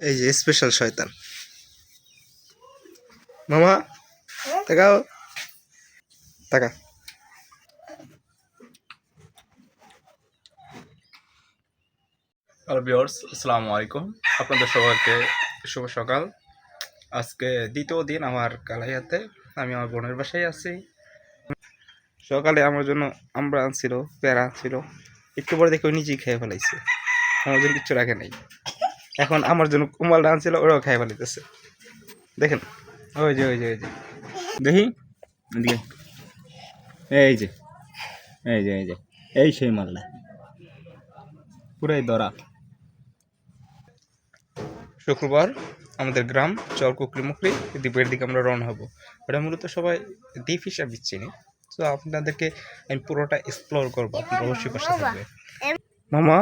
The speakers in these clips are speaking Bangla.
এই যে স্পেশাল শয়তান। মামা, তাকাও। তাকা। ভিউয়ার্স আসসালামু আলাইকুম। আপনাদের সবাইকে শুভ সকাল। আজকে দ্বিতীয় দিন আমার কালাইয়াতে। আমি আমার বোনের বাসায় আছি। সকালে আমার জন্য আমরা আনছিল প্যারা আনছিল একটু পরে দেখে ও নিজেই খেয়ে ফেলাইছে। আমার জন্য কিচ্ছু রাখে নাই। এখন আমার জন্য কুম্বালটা আনছিল ওরাও খেয়ে ফেলাইতেছে। দেখেন ওই যে ওই যে ওই যে। দেখি এদিকে। এই যে এই যে এই যে এই সেই মালটা। পুরাই দরা। শুক্রবার আমাদের গ্রাম চর কুকরি মুকরি দ্বীপের দিকে আমরা রওনা হব। ওটা মূলত সবাই দ্বীপ হিসাবে চিনি। তো আপনাদেরকে আমি পুরোটা এক্সপ্লোর করব আপনারা অবশ্যই পাশে থাকবে মামা?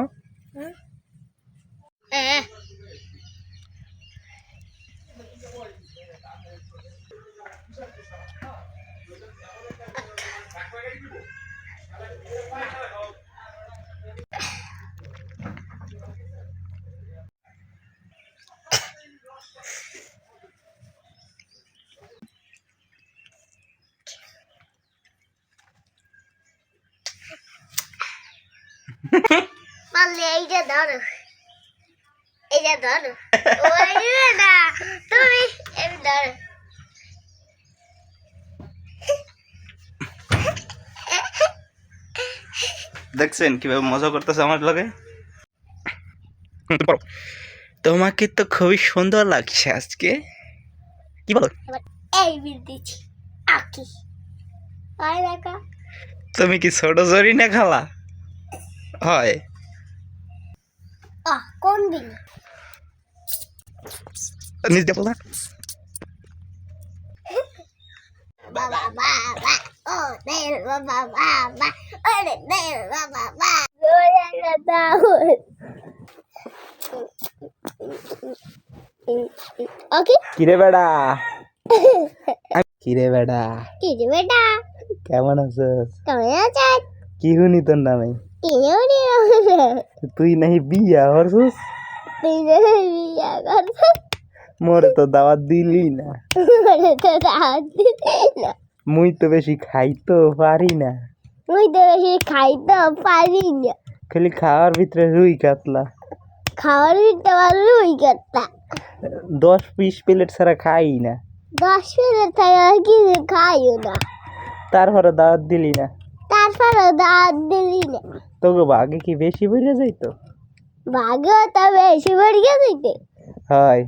পারলে এইটা ধরো এইটা ধরো ওই না তুমি এমনি ধরো দেখছেন কীভাবে মজা করতেছে আমার লগে তোমাকে তো খুবই সুন্দর লাগছে আজকে কি বলো এই বিল দিচ্ছি আকি তুমি কি ছোট জরি না খালা হয়। আহ কোন বিল নিজ দেখো না বাবা বাবা বাবা বাবা ও দের বাবা বাবা ওরে দাও ওকে? কিরে বেড়া? কিরে বেড়া? কি রে বেটা? কেমন আছিস? কেমন আছেন কি শুনি তোর নামে? তুই নাহি বিয়া হরছিস তিনিও বিয়া করছে মোরে তো দাওয়াত দিলি না। মানে তো রাত দিতে না। মুই তো বেশি খাইতো পারি না। মুই তো বেশি খাইতে পারি না। খালি খাওয়ার ভিতরে রুই কাতলা। খাওয়ার পারল ওই কথা দশ পিস প্লেট ছাড়া খাই না। দশ থেকে আর কিছু খাইও না। তারপরে দাওয়াত দিলি না। তারপরে দাঁত দিলি না। তোকে বাঘে কি বেশি বেড়ে যাইতো? তো বেশি বেরিয়ে দিতে হয়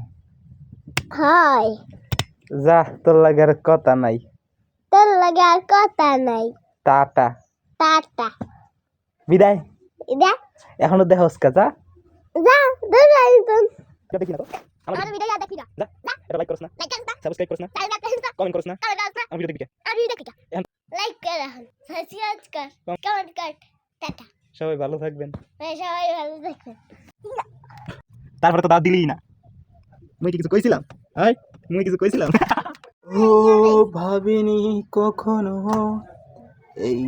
হয় যা তোর লাগে আর কথা নাই। তোর লাগে আর কথা নাই। টাটা। টাটা। বিদায়। এটা এখনও দেখোস কাজা যা। দূর একদম দেখি না তো। আমার আর দেখি না। যা এটা লাইক করছ না। লাইক করো সাবস্ক্রাইব করছ না। তাই না। কমেন্ট করছ না। আমি ভিডিও দেখি আর ভিডিও দেখি এখন- লাইক কর সাবস্ক্রাইব কর। কমেন্ট কর। টাটা। সবাই ভালো থাকবেন। সবাই ভালো থাকবেন। তারপরে তো দাওয়াত দিলি না। মুই কি কিছু কইছিলাম? হাই মুই কিছু কইছিলাম? ও ভাবিনি কখনো এই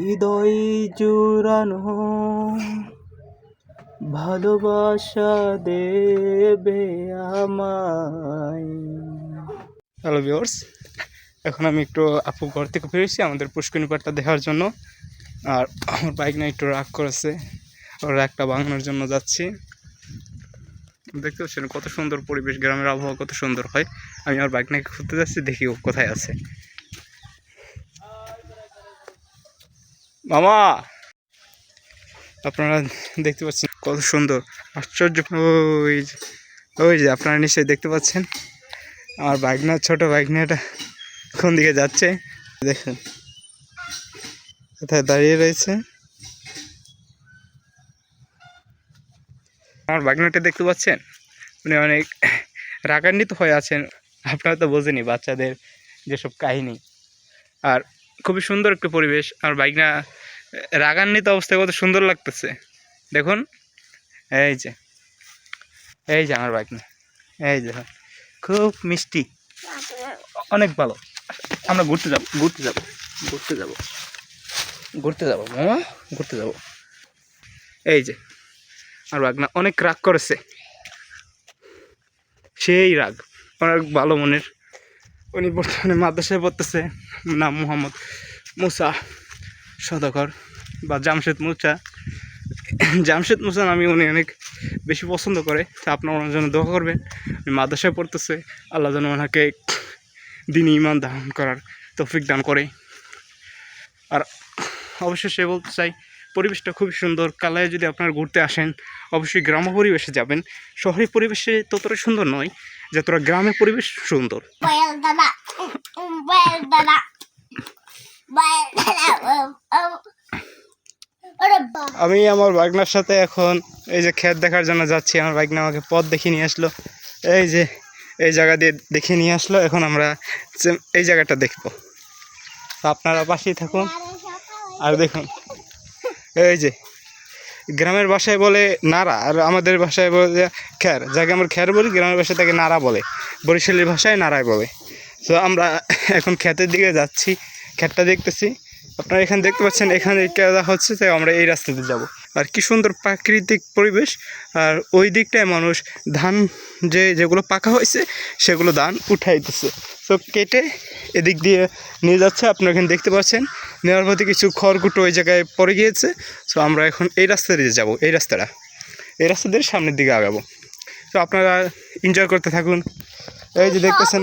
হৃদয় জুড়ানো ভালোবাসা দেবে আমায়। হ্যালো ভিউয়ার্স এখন আমি একটু আপু ঘর থেকে ফিরেছি আমাদের পুষ্করণী পাড়টা দেখার জন্য। আর আমার বাইক না একটু রাগ করেছে। ওর রাগটা ভাঙানোর জন্য যাচ্ছি। দেখতে পাচ্ছেন কত সুন্দর পরিবেশ, গ্রামের আবহাওয়া কত সুন্দর হয়। আমি আমার বাইক নাকি খুঁজতে যাচ্ছি, দেখি ও কোথায় আছে। মামা! আপনারা দেখতে পাচ্ছেন কত সুন্দর, আশ্চর্য। ওই ওই যে আপনারা নিশ্চয়ই দেখতে পাচ্ছেন। আমার বাইকনা ছোট বাইকনাটা কোন দিকে যাচ্ছে? দেখুন। কোথায় দাঁড়িয়ে রয়েছে? আমার বাগনাটা দেখতে পাচ্ছেন? উনি অনেক রাগান্বিত হয়ে আছেন। আপনারা তো বোঝেনি বাচ্চাদের যেসব কাহিনী। আর খুবই সুন্দর একটা পরিবেশ। আর বাইকনা রাগান্বিত অবস্থায় কত সুন্দর লাগতেছে। দেখুন। এই যে। এই যে আমার বাইকনা এই যে। খুব মিষ্টি। অনেক ভালো। আমরা ঘুরতে যাব ঘুরতে যাব ঘুরতে যাব। ঘুরতে যাব, মামা, ঘুরতে যাব। এই যে, আর বাগনা অনেক রাগ করেছে। সেই রাগ, অনেক ভালো মনের। উনি বর্তমানে মাদ্রাসায় পড়তেছে নাম মোহাম্মদ মুসা সদাকর বা জামশেদ মুসা। জামশেদ মুসা নামে উনি অনেক বেশি পছন্দ করে, তা আপনার ওনার জন্য দোয়া করবেন। উনি মাদ্রাসায় পড়তেছে, আল্লাহ যেন ওনাকে দিন ইমান দান করার তৌফিক দান করে। আর অবশ্যই সে বলতে চাই পরিবেশটা খুবই সুন্দর। কালায় যদি আপনারা ঘুরতে আসেন অবশ্যই গ্রাম্য পরিবেশে যাবেন। শহরের পরিবেশে ততটা সুন্দর নয় যতটা গ্রামের পরিবেশ সুন্দর। আমি আমার বাগনার সাথে এখন এই যে ক্ষেত দেখার জন্য যাচ্ছি। আমার বাগনা আমাকে পথ দেখিয়ে নিয়ে আসলো। এই যে এই জায়গা দিয়ে দেখিয়ে নিয়ে আসলো। এখন আমরা এই জায়গাটা দেখব। তো আপনারা পাশেই থাকুন। আর দেখুন। এই যে, গ্রামের ভাষায় বলে নাড়া আর আমাদের ভাষায় বলে খ্যার যাকে আমরা খ্যার বলি, গ্রামের ভাষায় তাকে নাড়া বলে। বরিশালের ভাষায় নাড়াই বলে। তো আমরা এখন ক্ষেতের দিকে যাচ্ছি, ক্ষেতটা দেখতেছি। আপনারা এখানে দেখতে পাচ্ছেন, এখানে কেদা হচ্ছে তাই আমরা এই রাস্তাতে যাব। আর কি সুন্দর প্রাকৃতিক পরিবেশ। আর ওই দিকটায় মানুষ ধান যে, যেগুলো পাকা হয়েছে, সেগুলো ধান উঠাইতেছে। তো কেটে এদিক দিয়ে নিয়ে যাচ্ছে আপনারা এখানে দেখতে পাচ্ছেন। নেওয়ার পথে কিছু খড়কুটো ওই জায়গায় পড়ে গিয়েছে। তো আমরা এখন এই রাস্তা দিয়ে যাব এই রাস্তাটা। এই রাস্তা দিয়ে সামনের দিকে আগাবো। তো আপনারা এনজয় করতে থাকুন। এই যে দেখতেছেন।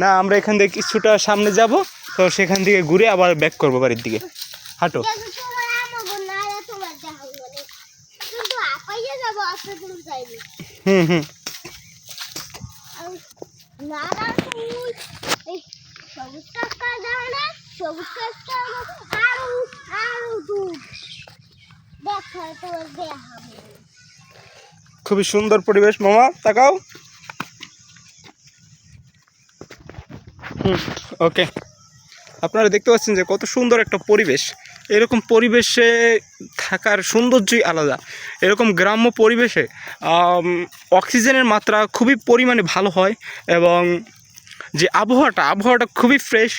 না আমরা এখান থেকে কিছুটা সামনে যাব তো সেখান থেকে ঘুরে আবার ব্যাক করব বাড়ির দিকে। হাঁটো। হুম তোমার আমাকে না তোমার দেখা বলে কিন্তু আপাইয়া যাব আসতে তুমি চাইবে হুম হুম এই সবুজ কাকা সবুজ কাকা আরও আরও খুবই সুন্দর পরিবেশ। মামা, তাকাও। ওকে। আপনারা দেখতে পাচ্ছেন যে কত সুন্দর একটা পরিবেশ। এরকম পরিবেশে থাকার সৌন্দর্যই আলাদা। এরকম গ্রাম্য পরিবেশে অক্সিজেনের মাত্রা খুবই পরিমাণে ভালো হয় এবং যে আবহাওয়াটা আবহাওয়াটা খুবই ফ্রেশ।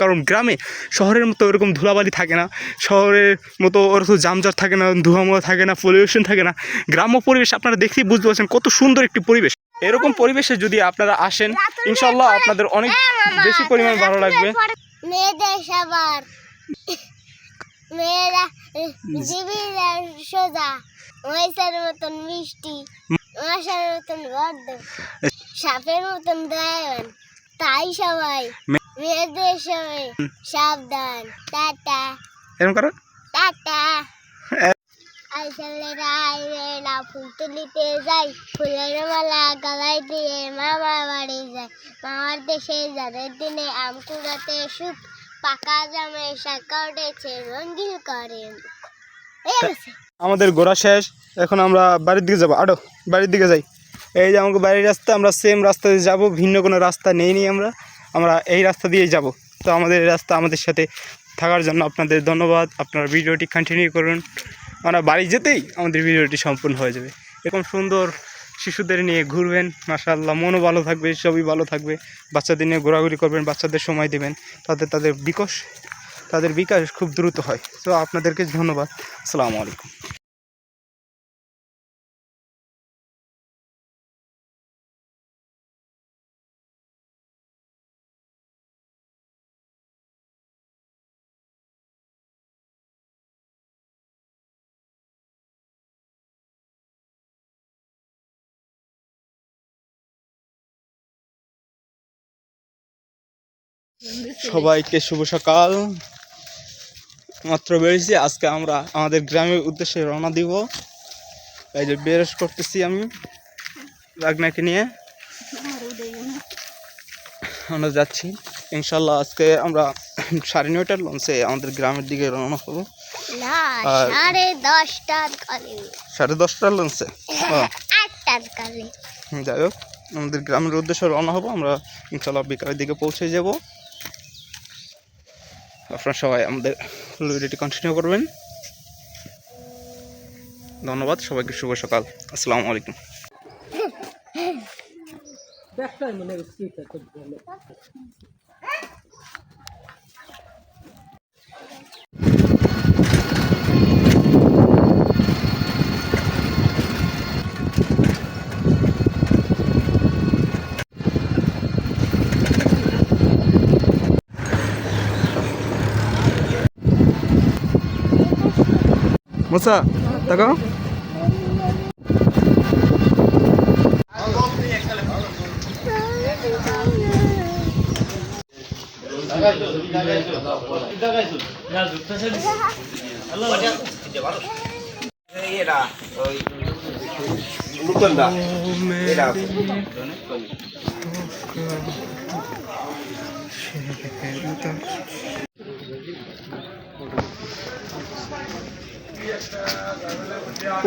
কারণ গ্রামে শহরের মতো এরকম ধুলাবালি থাকে না, শহরের মতো ওরকম জামজাট থাকে না, ধোঁয়ামোয়া থাকে না পলিউশন থাকে না। গ্রাম্য পরিবেশ আপনারা দেখেই বুঝতে পারছেন কত সুন্দর একটি পরিবেশ। এরকম পরিবেশে যদি আপনারা আসেন ইনশাল্লাহ আপনাদের অনেক বেশি পরিমাণ ভালো লাগবে। মেয়েদের সবার। মেয়েরা জীবিরা সোজা। মহিষের মতন মিষ্টি মশার মতন গর্দ সাপের মতন দয়াবান। তাই সবাই মেয়েদের সবাই সাবধান। টাটা। এরকম করো। টাটা। ফুল তুলিতে যাই। ফুলের মালা গলায় দিয়ে বাড়ি যায়। মামার দেশে যাদের দিনে আম কুড়াতে সুখ পাকা উঠেছে করে। আমাদের ঘোরা শেষ এখন আমরা বাড়ির দিকে যাব। আরও বাড়ির দিকে যাই। এই যে আমাকে বাড়ির রাস্তা আমরা সেম রাস্তা দিয়ে যাব ভিন্ন কোনো রাস্তা নেই নি আমরা। আমরা এই রাস্তা দিয়েই যাব। তো আমাদের রাস্তা আমাদের সাথে থাকার জন্য আপনাদের ধন্যবাদ। আপনারা ভিডিওটি কন্টিনিউ করুন। আমরা বাড়ি যেতেই আমাদের ভিডিওটি সম্পূর্ণ হয়ে যাবে। এরকম সুন্দর শিশুদের নিয়ে ঘুরবেন মাশাল্লাহ মনও ভালো থাকবে, সবই ভালো থাকবে। বাচ্চাদের নিয়ে ঘোরাঘুরি করবেন, বাচ্চাদের সময় দেবেন। তাতে তাদের বিকাশ তাদের বিকাশ খুব দ্রুত হয়। তো আপনাদেরকে ধন্যবাদ। আসসালামু আলাইকুম। সবাইকে শুভ সকাল। মাত্র বেরিয়েছি আজকে আমরা আমাদের গ্রামের উদ্দেশ্যে রওনা দিব। এই যে বেরস করতেছি আমি রাগনাকে নিয়ে। আমরা যাচ্ছি। ইনশাল্লাহ আজকে আমরা সাড়ে নয়টার লঞ্চে আমাদের গ্রামের দিকে রওনা হব। সাড়ে দশটার সাড়ে দশটার লঞ্চে? যাই হোক আমাদের গ্রামের উদ্দেশ্যে রওনা হব। আমরা ইনশাল্লাহ বিকালের দিকে পৌঁছে যাব। আপনারা সবাই আমাদের ভিডিওটি কন্টিনিউ করবেন। ধন্যবাদ সবাইকে শুভ সকাল। আসসালামু আলাইকুম। মুসা তাকাও।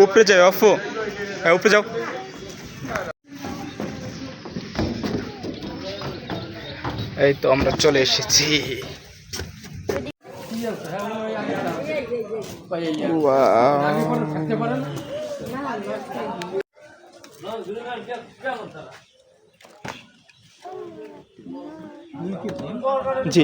উপরে যাও অফু। হ্যাঁ উপরে যাও। এই তো আমরা চলে এসেছি। জি।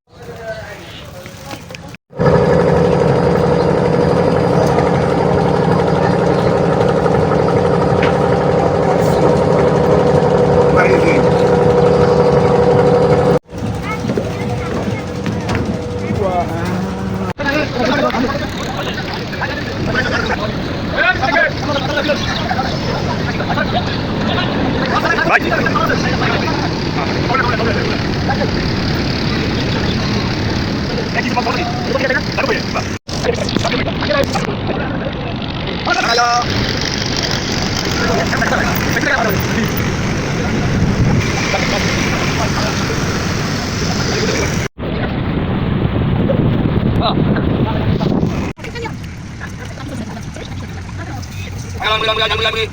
Abu Dhabi, Abu Dhabi.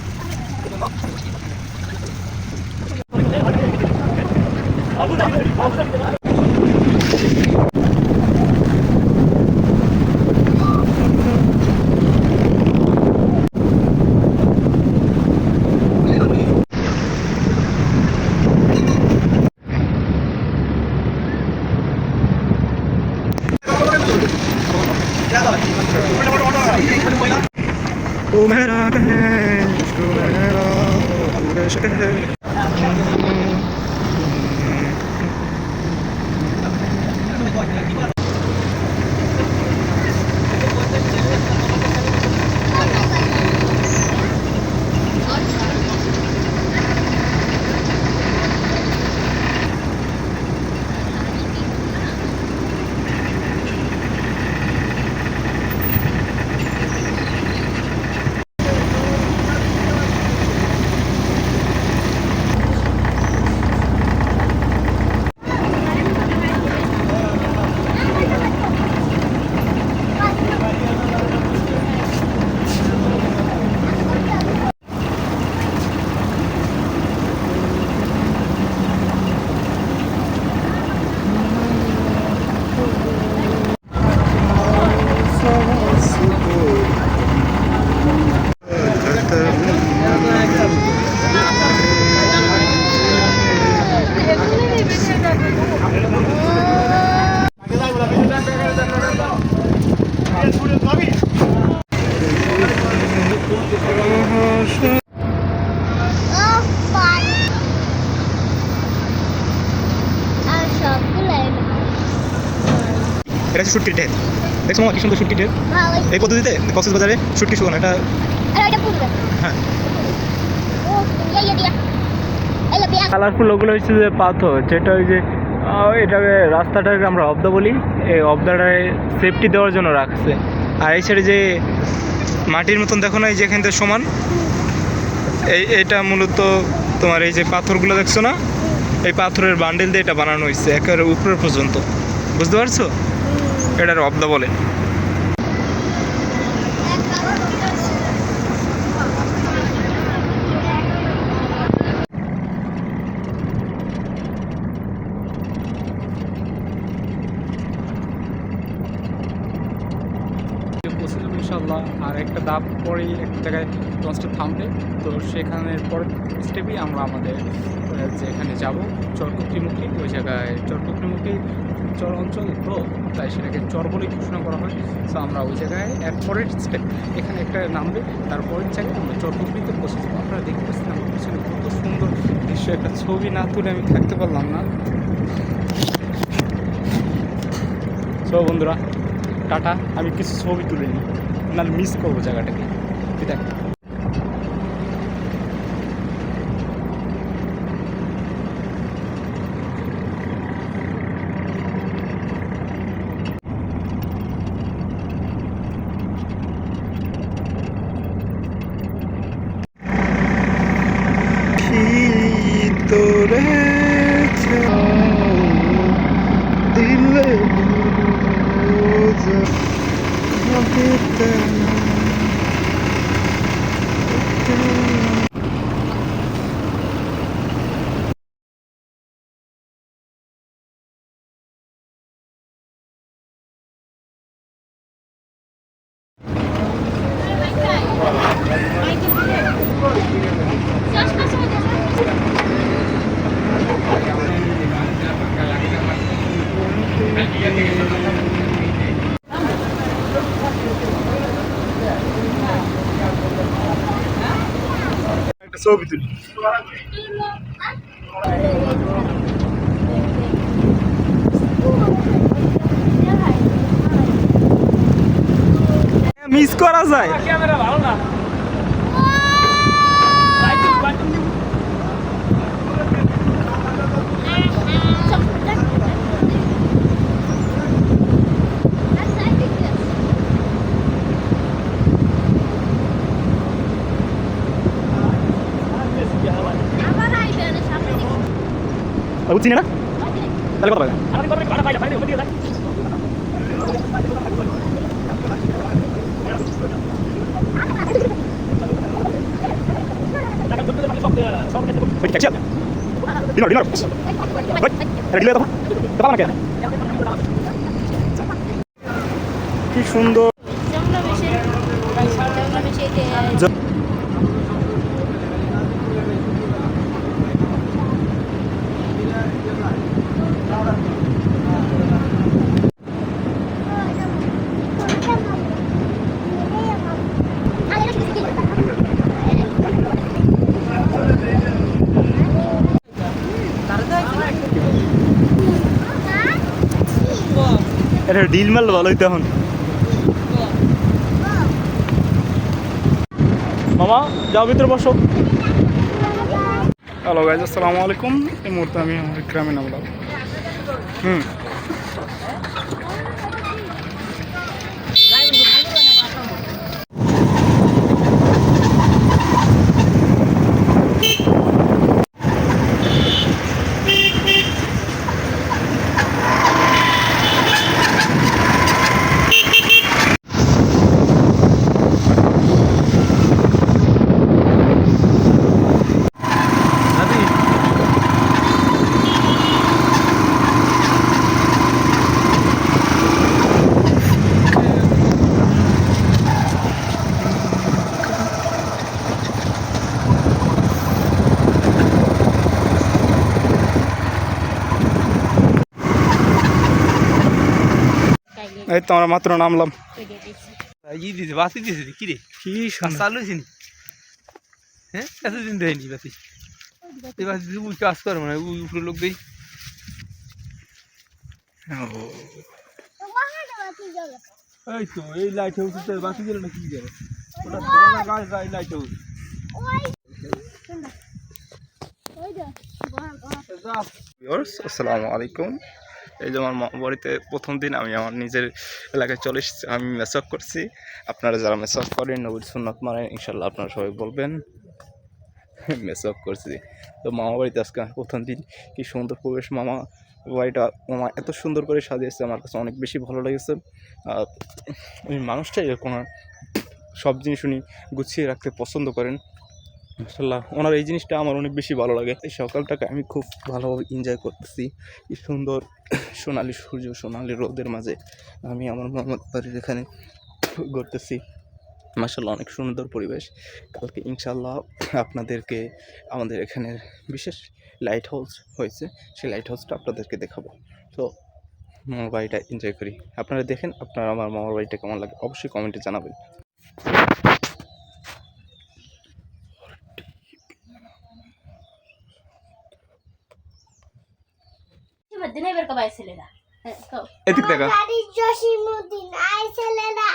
এটা শুটকির ঢেল দেখছ মামা কি সুন্দর শুটকির ঢেল এই পদ্ধতিতে কক্সবাজারে শুটকি শুকানো এটা এটা পুরো হ্যাঁ। কালারফুল ওগুলো হচ্ছে যে পাথর যেটা ওই যে এটাকে রাস্তাটাকে আমরা অবদা বলি। এই অবদাটায় সেফটি দেওয়ার জন্য রাখছে। আর এই সাইডে যে মাটির মতন দেখো না এই যে এখান থেকে সমান। এই এটা মূলত তোমার এই যে পাথরগুলো দেখছ না এই পাথরের বান্ডেল দিয়ে এটা বানানো হয়েছে একেবারে উপরে পর্যন্ত। বুঝতে পারছ? এটার অবদা বলে পৌঁছে যাব ইনশাল্লাহ আর একটা ধাপ পরেই একটা জায়গায় লঞ্চটা থামবে। তো সেখানের পরের স্টেপেই আমরা আমাদের যেখানে যাব চরকুত্রিমুখী ওই জায়গায় চরকুত্রিমুখী চর অঞ্চল তো তাই সেটাকে চর বলে ঘোষণা করা হয়। সো আমরা ওই জায়গায় এর পরের স্টেপ এখানে একটা নামবে তারপরের জায়গায় আমরা চরকুত্রিতে পৌঁছে যাব। আপনারা দেখতে পাচ্ছেন আমার পিছনে কত সুন্দর দৃশ্য, একটা ছবি না তুলে আমি থাকতে পারলাম না। সো বন্ধুরা, টাটা, আমি কিছু ছবি তুলে নিই। নাহলে মিস করব জায়গাটাকে। একটা ছবি তুলি মিস করা যায় আবার আইবেন সামনে বুঝছি না তাহলে কথা বলে Oye, ¿qué Dinero, dinero. Oye, ¿el dinero ¿Te pagan qué? কি সুন্দর এটা ডিল মাল ভালো তখন মামা, যাও ভিতরে বসো। হ্যালো গাইজ আসসালামু আলাইকুম। এই মুহূর্তে আমি আমার গ্রামে নামলাম হুম। এই তো আমরা মাত্র নামলাম। ই দিছে বাসি দিছে কি রে কি চালু হয়েছে হ্যাঁ? এতদিন দেয়নি বাসি। এই বাসি উই কাজ করে মানে উই উপরে লোক দেই। এই তো এই লাইট হাউস তো বাসি গেল না কি গেল? ওটা গাছ লাইট হাউস আসসালামু আলাইকুম। এই যে আমার বাড়িতে প্রথম দিন আমি আমার নিজের এলাকায় চলে এসেছি, আমি মেসঅপ করছি। আপনারা যারা মেসঅপ করেন, নবীর সুন্নত মানেন ইনশাল্লাহ আপনারা সবাই বলবেন মেসঅপ করছি। তো মামা বাড়িতে আজকে প্রথম দিন, কি সুন্দর পরিবেশ। মামা বাড়িটা, মামা এত সুন্দর করে সাজিয়েছে, আমার কাছে অনেক বেশি ভালো লেগেছে। আর ওই মানুষটাই আর সব জিনিস উনি গুছিয়ে রাখতে পছন্দ করেন। মাসাল্লাহ ওনার এই জিনিসটা আমার অনেক বেশি ভালো লাগে। এই সকালটাকে আমি খুব ভালোভাবে এনজয় করতেছি। কি সুন্দর সোনালি সূর্য, সোনালি রোদের মাঝে আমি আমার মোহাম্মদ বাড়ির এখানে ঘুরতেছি। মাসাল্লাহ অনেক সুন্দর পরিবেশ। কালকে ইনশাল্লাহ আপনাদেরকে আমাদের এখানের বিশেষ লাইট হাউস হয়েছে, সেই লাইট হাউসটা আপনাদেরকে দেখাবো। তো মামার বাড়িটা এনজয় করি। আপনারা দেখেন, আপনারা, আমার মামার বাড়িটা কেমন লাগে? অবশ্যই কমেন্টে জানাবেন দিন এবার কবাই ছেলেরা হ্যাঁ, কও। এদিক দেখা। বাড়ির জসিমুদ্দিন আই ছেলেরা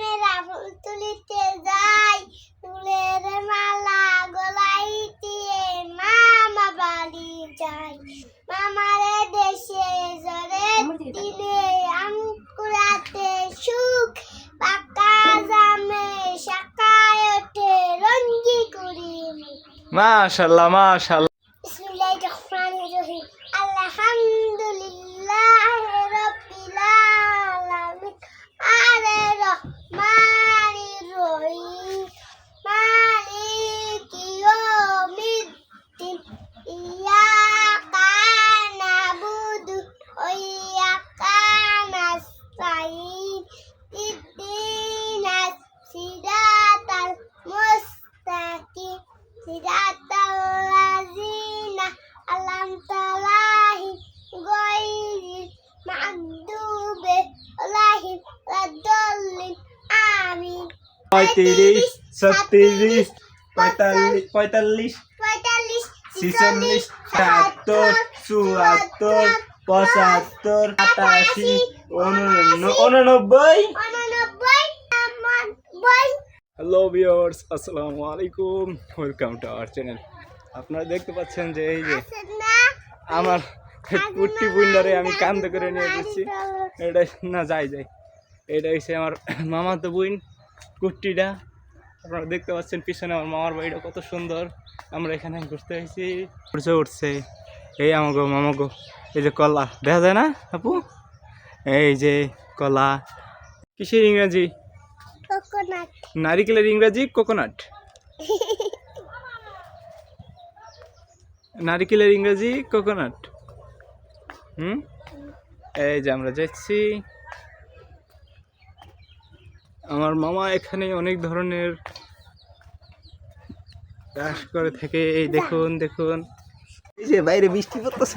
মেরা ফুল তুলিতে যাই। ফুলের মালা গলায় দিয়ে মামা বাড়ি যাই। মামারে দেশে জরে দিলে আমকুড়াতে সুখ পাকা জামে শাকায় ওঠে রঙ্গি করি মাশাল্লাহ মাশাল্লাহ। ছত্রিশ পঁয়তাল্লিশ পঁয়তাল্লিশ ছিচল্লিশ সাতাত্তর চুয়াত্তর পঁচাত্তর আটাশি উননব্বই উননব্বই। নব্বই হ্যালো ভিউয়ার্স আসসালামু আলাইকুম ওয়েলকাম টু আওয়ার চ্যানেল আপনারা দেখতে পাচ্ছেন যে এই যে আমার কুট্টি বুন্ডারে আমি কান্দ করে নিয়ে যাচ্ছি এটা না যাই যাই। এটা হচ্ছে আমার মামাতো বুইন কুট্টিটা। আপনারা দেখতে পাচ্ছেন পিছনে আমার মামার বাড়িটা কত সুন্দর। আমরা এখানে ঘুরতে এসেছি উঠছে উঠছে। এই আমাগো মামাগো। এই যে কলা দেখা যায় না আপু? এই যে কলা। কিসের ইংরাজি? নারিকেলের ইংরাজি কোকোনাট নারিকেলের ইংরাজি কোকোনাট হুম? এই যে আমরা যাচ্ছি। আমার মামা এখানে অনেক ধরনের চাষ করে থাকে। এই দেখুন দেখুন। এই যে বাইরে বৃষ্টি পড়তেছে।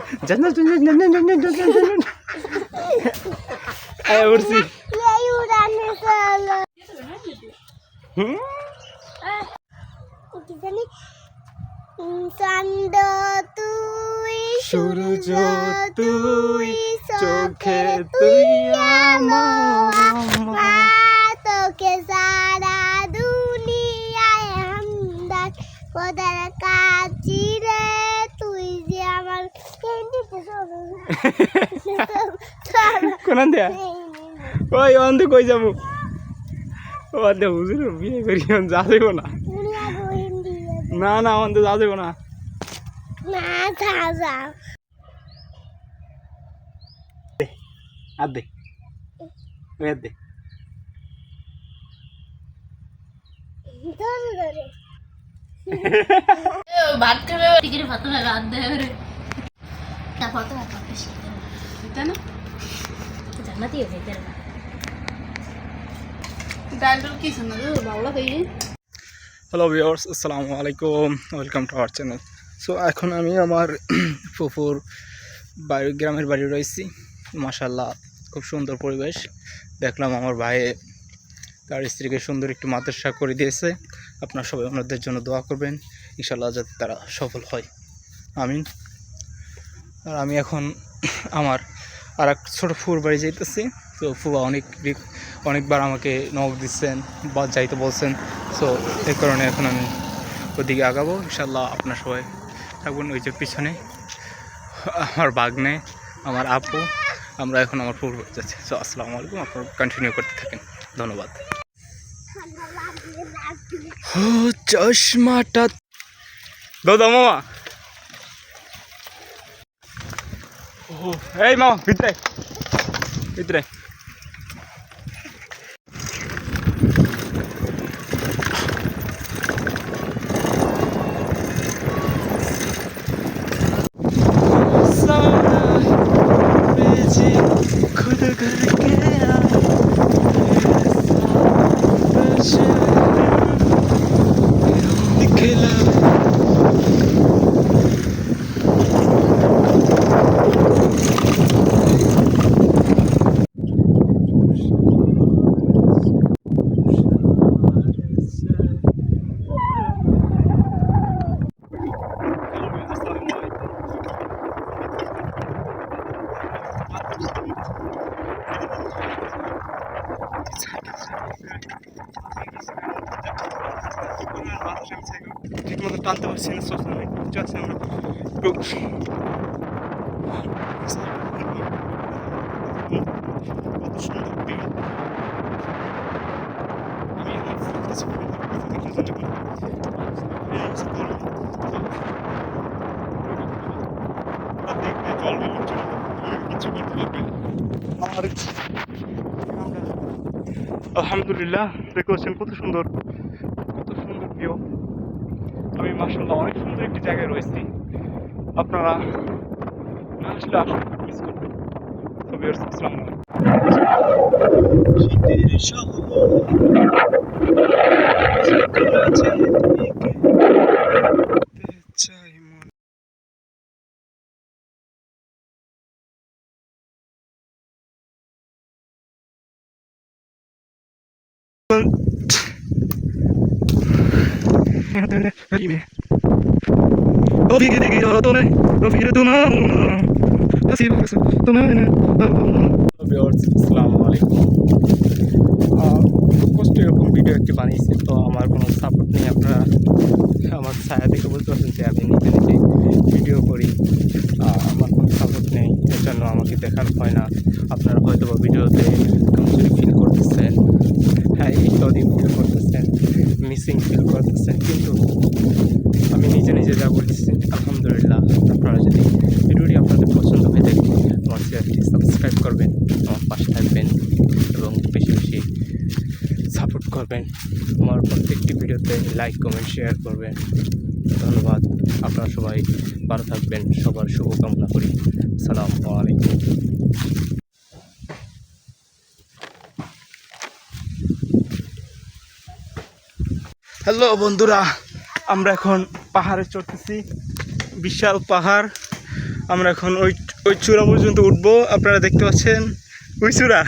উঠছি চন্দ তুই সূর্য তুই চোখে তুই আমার। কোন দেয়া ওই অন্ধে কই যাব? ও হুজুর, বিয়ে করি যা দেবো না। না না অন্ধে যা দেবো না। দে দে। ভাত খাবে ভাত ভাত হয়ে হ্যালো ভিউয়ার্স আসসালামু আলাইকুম welcome to our channel so এখন আমি আমার ফুফুর বাড়ি, গ্রামের বাড়ি রয়েছি। মাসাল্লাহ খুব সুন্দর পরিবেশ। দেখলাম আমার ভাই তার স্ত্রীকে সুন্দর একটু মাদ্রাসা করে দিয়েছে। আপনার সবাই ওনাদের জন্য দোয়া করবেন। ইনশাল্লাহ যাতে তারা সফল হয়। আমিন। আর আমি এখন আমার আর এক ছোটো ফুর বাড়ি যাইতেছি। তো ফুয়া অনেক অনেকবার আমাকে নখ দিচ্ছেন বা যাইতে বলছেন। সো এই কারণে এখন আমি ওদিকে আগাবো। ইনশাল্লাহ আপনার সবাই থাকবেন ওই যে পিছনে। আমার বাগনে আমার আপু আমরা এখন আমার ফুল যাচ্ছি। সো আসসালামু আলাইকুম। আপনারা কন্টিনিউ করতে থাকেন। ধন্যবাদ। ও চশমাটা দাদা মামা। এই মামা ভিতরে ভিতরে সুন্দর কত সুন্দর ভিউ আমি মাসাল্লাহ অনেক সুন্দর একটি জায়গায় রয়েছি আপনারা না আসলে আসলে মিস করবেন তো ভিউয়ার্স আসসালামু আলাইকুম চাই ভিউয়ার্স আসসালামু আলাইকুম কষ্ট এরকম ভিডিও একটি বানিয়েছি তো আমার কোনো সাপোর্ট নেই আপনারা আমার ছায়া দেখে বুঝতে পারছেন যে আমি নিজে নিজে ভিডিও করি আমার কোনো সাপোর্ট নেই এর জন্য আমাকে দেখার হয় না আপনারা হয়তো বা ভিডিওতে ফিল করতেছেন হ্যাঁ ইত্যাদি ফিল করতেছেন মিসিং ফিল করতেছেন কিন্তু আমি নিজে নিজে যা বলতেছি, আলহামদুলিল্লাহ, আপনারা যদি ভিডিওটি আপনাদের পছন্দ হয়ে থাকে, আমার চ্যানেলটি সাবস্ক্রাইব করবেন, আমার পাশে থাকবেন এবং বেশি বেশি সাপোর্ট করবেন। আমার প্রত্যেকটি ভিডিওতে লাইক কমেন্ট শেয়ার করবেন। ধন্যবাদ, আপনারা সবাই ভালো থাকবেন, সবার শুভকামনা করি। সালাম আলাইকুম। হ্যালো বন্ধুরা, আমরা এখন পাহাড়ে চড়তেছি। বিশাল পাহাড়। আমরা এখন ওই ওই চূড়া পর্যন্ত উঠবো। আপনারা দেখতে পাচ্ছেন, ওই চূড়া।